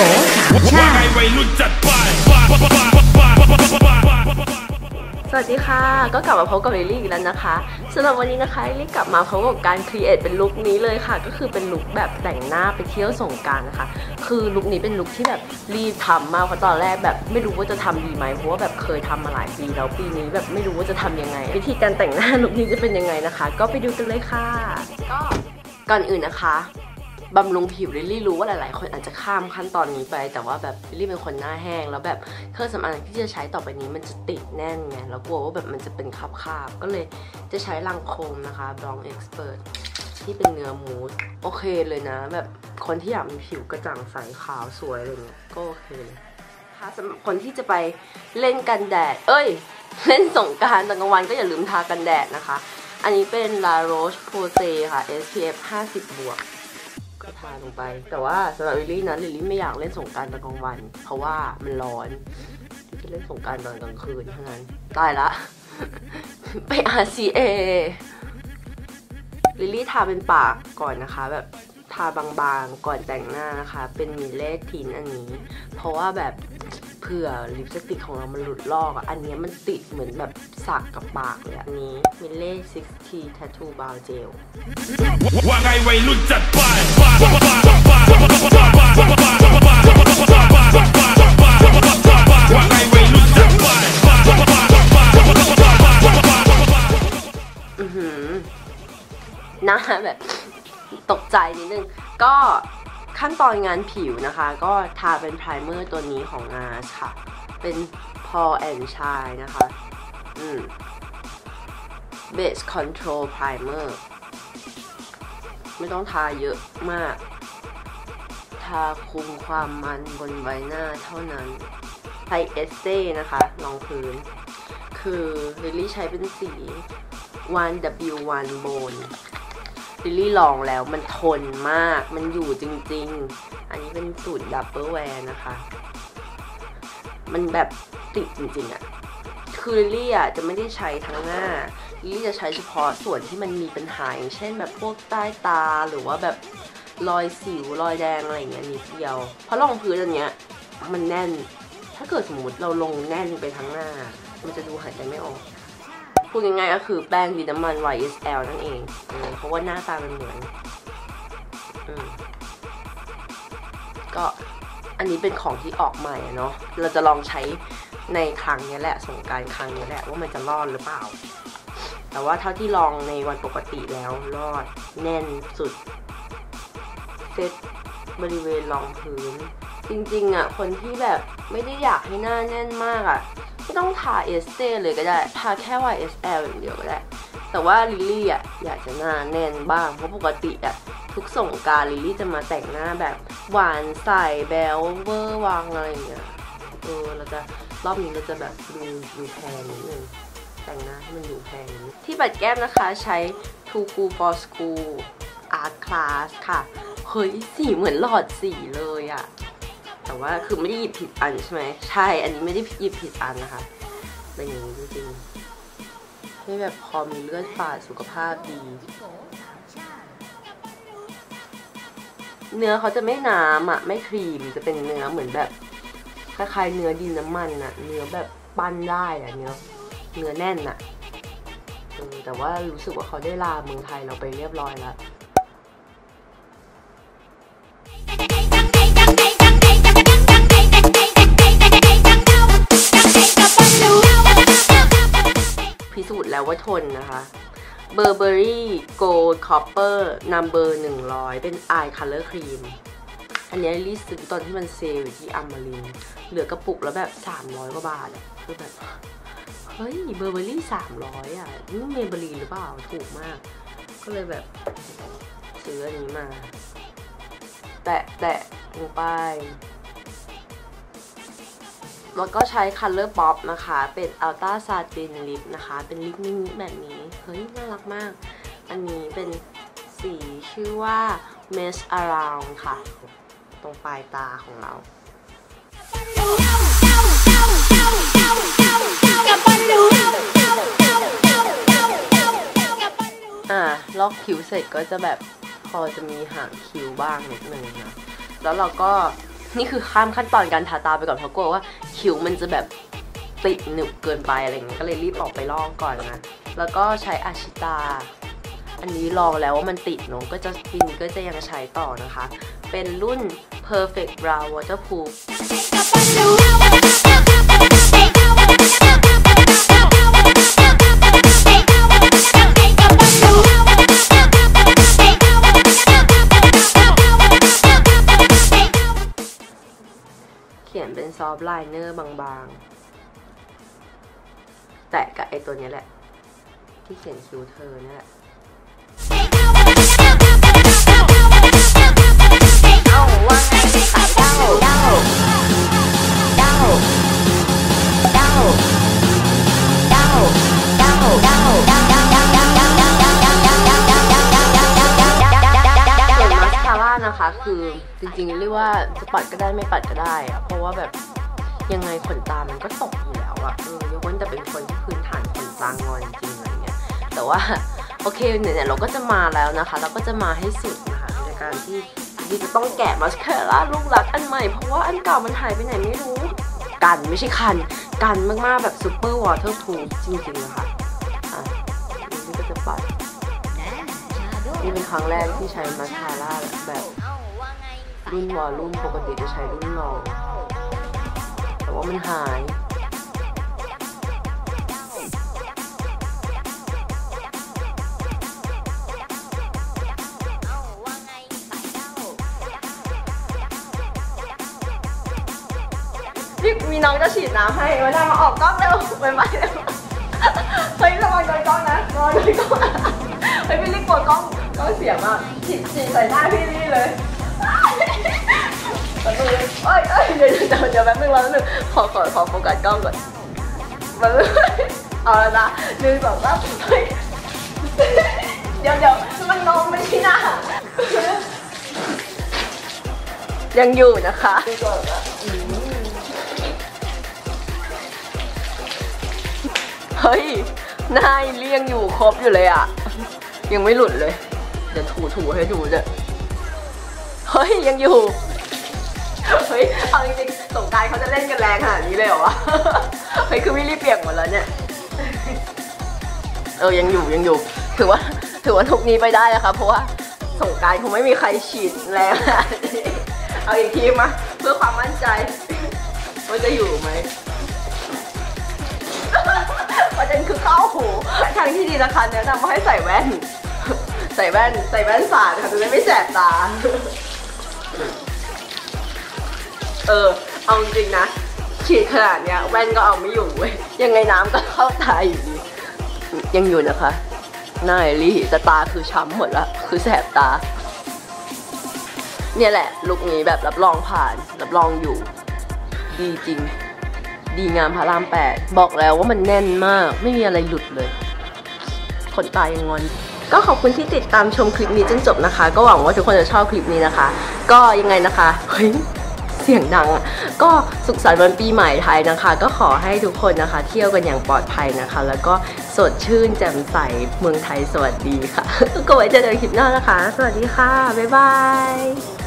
ว่าสวัสดีค่ะ ก็กลับมาพบกับลิลลี่อีกแล้วนะคะสำหรับวันนี้นะคะลิลลี่กลับมาพร้อมกับการครีเอทเป็นลุคนี้เลยค่ะ ก็คือเป็นลุคแบบแต่งหน้าไปเที่ยวสงการนะคะ คือลุคนี้เป็นลุคที่แบบรีบทำมากเพราะตอนแรกแบบไม่รู้ว่าจะทำดีไหมเพราะว่าแบบเคยทำมาหลายปีแล้วปีนี้แบบไม่รู้ว่าจะทำยังไง วิธีการแต่งหน้าลุคนี้จะเป็นยังไงนะคะ ก็ไปดูกันเลยค่ะ ก็ก่อนอื่นนะคะ บำรุงผิวลิลลี่รู้ว่าหลาย ๆ คนอาจจะข้ามขั้นตอนนี้ไป แต่ว่าแบบลิลลี่เป็นคนหน้าแห้ง แล้วแบบเครื่องสำอางที่จะใช้ต่อไปนี้มันจะติดแน่นไงแล้วกลัวว่าแบบมันจะเป็นคราบๆก็เลยจะใช้ลังโคมนะคะ Blanc Expert ที่เป็นเนื้อมูสโอเคเลยนะ แบบคนที่อยากมีผิวกระจ่างใสขาวสวยอะไรเงี้ยก็โอเคเลยค่ะสำหรับคนที่จะไปเล่นกันแดด เอ้ย เล่นสงการตอนกลางวันก็อย่าลืมทากันแดดนะคะ อันนี้เป็น La Roche Posay ค่ะ SPF 50 บวก ก็ทาลงไป แต่ว่าสำหรับลิลลี่นะลิลลี่ไม่อยากเล่นสงการตอนกลางวัน เพราะว่ามันร้อนจะเล่นสงการตอนกลางคืนเท่านั้นตายละ ไป RCA ลิลลี่ทาเป็นปากก่อนนะคะ แบบทาบางๆก่อนแต่งหน้านะคะ เป็นมิเลสทินอันนี้ เพราะว่าแบบเผื่อลิปสติกของเรามันหลุดลอกอะอันนี้มันติดเหมือนแบบสักกับปากเลยอันนี้มิเลส60 Tattoo Brow Gel ว่าไงวัยรุ่นจัดไป นจัดไปอือหือหน้าแบบตกใจนิดนึง ก็ขั้นตอนงานผิวนะคะ ก็ทาเป็นไพรเมอร์ตัวนี้ของ NARS ค่ะ เป็น Paul and Shy นะคะ อืม Base Control Primer ไม่ต้องทาเยอะมาก ทาคุมความมันบนใบหน้าเท่านั้น ใช้เอสเซ่นะคะรองพื้น คือลิลลี่ใช้เป็นสี 1W1 Bone ลิลลี่ลองแล้วมันทนมาก มันอยู่จริง ๆ อันนี้เป็นสูตรดับเบิลแวร์นะคะ มันแบบติดจริงๆอะคือลิลลี่อะจะไม่ได้ใช้ทั้งหน้า ลิลลี่จะใช้เฉพาะส่วนที่มันมีปัญหาอย่างเช่น แบบพวกใต้ตาหรือว่าแบบรอยสิวรอยแดงอะไรเงี้ยนิดเดียว เพราะรองพื้นอันเนี้ยมันแน่น ถ้าเกิดสมมติเราลงแน่นไปทั้งหน้า มันจะดูหายใจไม่ออกพูดง่ายๆก็คือแป้งดินน้ำมัน YSL นั่นเองเพราะว่าหน้าตามันเหมือนอก็อันนี้เป็นของที่ออกใหม่เนาะ เราจะลองใช้ในครั้งนี้แหละ สงการครั้งนี้แหละว่ามันจะรอดหรือเปล่า แต่ว่าเท่าที่ลองในวันปกติแล้วรอดแน่นสุด เซตบริเวณรองพื้น จริงๆอะ คนที่แบบไม่ได้อยากให้หน้าแน่นมากอะ ไม่ต้องทาเอสเตเลยก็ได้ ทาแค่ YSL อย่างเดียวก็ได้ แต่ว่าลิลลี่อะอยากจะหน้าแน่นบ้าง เพราะปกติอะทุกส่งการลิลลี่จะมาแต่งหน้าแบบหวานใสแบลเวอร์วังอะไรอย่างเงี้ย เออเราจะรอบนี้เราจะแบบดูดูแพงนิดนึง แต่งหน้าให้มันดูแพงนิดนึงที่ปัดแก้มนะคะใช้ Too Cool for School Art Class ค่ะ เฮ้ย สีเหมือนหลอดสีเลยอะแต่ว่าคือไม่ได้หยิบผิดอันใช่ไหมใช่ อันนี้ไม่ได้หยิบผิดอันนะคะเป็นอย่างนี้จริงๆให้แบบพอมีเลือดฝาดสุขภาพดี เนื้อเขาจะไม่น้ำอะไม่ครีมจะเป็นเนื้อเหมือนแบบคล้ายๆเนื้อดินน้ำมันอะเนื้อแบบปั้นได้อะเนื้อ เนื้อแน่นอะแต่ว่ารู้สึกว่าเขาได้ลาเมืองไทยเราไปเรียบร้อยแล้วพิสูจน์แล้วว่าทนนะคะ Burberry Gold Copper Number 100 เป็น Eye Color Cream อันนี้รีซื้อตอนที่มันเซลล์อยู่ที่อัมมารินเหลือกระปุกแล้วแบบ 300 กว่าบาทอะคือแบบ เฮ้ยเบอร์เบอรี่300อะนี่เมเบอรี่หรือเปล่าถูกมาก ก็เลยแบบซื้ออันนี้มา แตะแตะลงไปแล้วก็ใช้ Color Pop นะคะ เป็น Ultra Satin Lip นะคะ เป็นลิปมินิแบบนี้ เฮ้ย น่ารักมาก อันนี้เป็นสีชื่อว่า Mess Around ค่ะ ตรงปลายตาของเรา อ่าลอกคิ้วเสร็จก็จะแบบพอจะมีหางคิ้วบ้างนิดนึงนะ แล้วเราก็นี่คือข้ามขั้นตอนการทาตาไปก่อนเพราะกลัวว่าคิ้วมันจะแบบติดหนึบเกินไปอะไรเงี้ยก็เลยรีบออกไปลอกก่อนนะ แล้วก็ใช้อาชิตา อันนี้ลองแล้วว่ามันติดเนอะก็จะทีนี้ก็จะยังใช้ต่อนะคะ เป็นรุ่น Perfect Brow Waterproof ลายเนอร์บางๆ แตะกับไอตัวนี้แหละ ที่เขียนคิวเธอเนี่แหละนะคะคือจริงๆเรียกว่าจะปัดก็ได้ไม่ปัดก็ได้เพราะว่าแบบ ยังไงขนตามันก็ตกอยู่แล้วอะเออยกเว้นแต่เป็นคนที่พื้นฐานขนตางอนจริงๆอะไรเงี้ย แต่ว่าโอเคเนี่ยเราก็จะมาแล้วนะคะ เราก็จะมาให้สุดนะคะในการที่ที่จะต้องแกะมาสคาร่าลูกรักอันใหม่เพราะว่าอันเก่ามันหายไปไหนไม่รู้ กันไม่ใช่คัน กันมากๆแบบซูเปอร์วอเตอร์พูจริงๆนะคะอะนี่ก็จะปัดนี่เป็นครั้งแรกที่ใช้มาสคาร่าแบบรุ่นวอลลุ่มปกติจะใช้รุ่นรอง แต่ว่ามันหายนี่มีน้องจะฉีดน้ำให้มานามาออกกล้องเร็วไปไปเร็วเฮ้ยระวังโดนกล้องนะระวังโดนกล้องเฮ้ยพี่ลี่กลัวกล้องกล้องเสียมากฉีดฉีดใส่หน้าพี่ลี่เลย แป๊บนึงเอ้ยเอ้ยเดี๋ยวเดี๋ยวเดี๋ยวแป๊บนึงแป๊บนึงขอขอขอโฟกัสกล้องก่อนแป๊บนึงเอาแล้วนะหนึ่งสองสามเฮ้ยเดี๋ยวเดี๋ยวมันนมไม่ใช่หน้ายังอยู่นะคะเฮ้ยนายเรียงอยู่ครบอยู่เลยอะ ยังไม่หลุดเลย เดี๋ยวถูถูให้ดูจะเฮ้ยยังอยู่ เฮ้ยเอาจริงๆสงการเขาจะเล่นกันแรงขนาดนี้เลยเหรอวะ เฮ้ยคือวิลลี่เปียกหมดแล้วเนี่ย เออยังอยู่ยังอยู่ ถือว่าถือว่าทุกนี้ไปได้นะคะเพราะว่าสงการคงไม่มีใครฉีดแรงนาดนี้เอาอีกทีมาเพื่อความมั่นใจว่าจะอยู่ไหมประเด็นคือเข้าหูทางที่ดีนะคะแนะนำว่าให้ใส่แว่น ใส่แว่นใส่แว่นสาดค่ะจะได้ไม่แสบตา เออ เอาจริงนะ ฉีดขนาดเนี้ย แว่นก็เอาไม่อยู่เว้ย ยังไงน้ำก็เข้าตาอยู่ดียังอยู่นะคะหน้าลี่แต่ตาคือช้ำหมดละ คือแสบตา เนี่ยแหละ ลุคนี้แบบรับรองผ่าน รับรองอยู่ ดีจริง ดีงามพระรามแปด บอกแล้วว่ามันแน่นมาก ไม่มีอะไรหลุดเลย ขนตายังงอนก็ขอบคุณที่ติดตามชมคลิปนี้จนจบนะคะ ก็หวังว่าทุกคนจะชอบคลิปนี้นะคะ ก็ยังไงนะคะ เฮ้ย เสียงดังอะก็สุขสันต์วันปีใหม่ไทยนะคะ ก็ขอให้ทุกคนนะคะ เที่ยวกันอย่างปลอดภัยนะคะ แล้วก็สดชื่นแจ่มใสเมืองไทยสวัสดีค่ะก็ไว้เจอกันคลิปหน้านะคะ สวัสดีค่ะ บ๊ายบาย